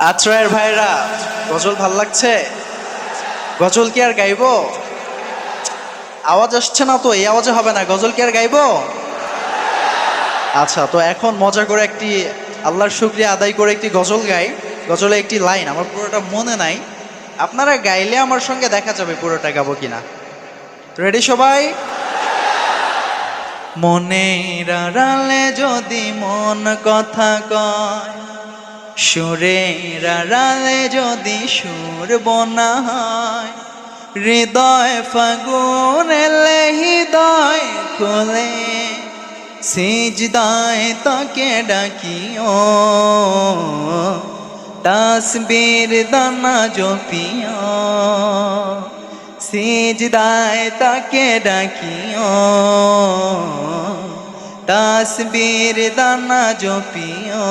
আশ্রয়ের ভাইরা, গজল ভালো লাগছে? গজল কি আর গাইবো? আওয়াজ আসছে না তো, এই আওয়াজে হবে না। গজল কি আর গাইবো? আচ্ছা তো এখন মজা করে একটি, আল্লাহর শুক্রিয়া আদায় করে একটি গজল গাই। গজলে একটি লাইন, আমার পুরোটা মনে নাই। আপনারা গাইলে আমার সঙ্গে দেখা যাবে পুরোটা গাবো কিনা। রেডি সবাই? মনের আড়ালে যদি মন কথা কয় সুরের আড়ালে যদি সুর বনা হয় হৃদয় ফাগুন এলে হৃদয় খোলে, সিজদায় তাকে ডাকিও, তাসবীর দানা জপিও, সিজদায় তাকে ডাকিও, তাসবীর দানা জপিও।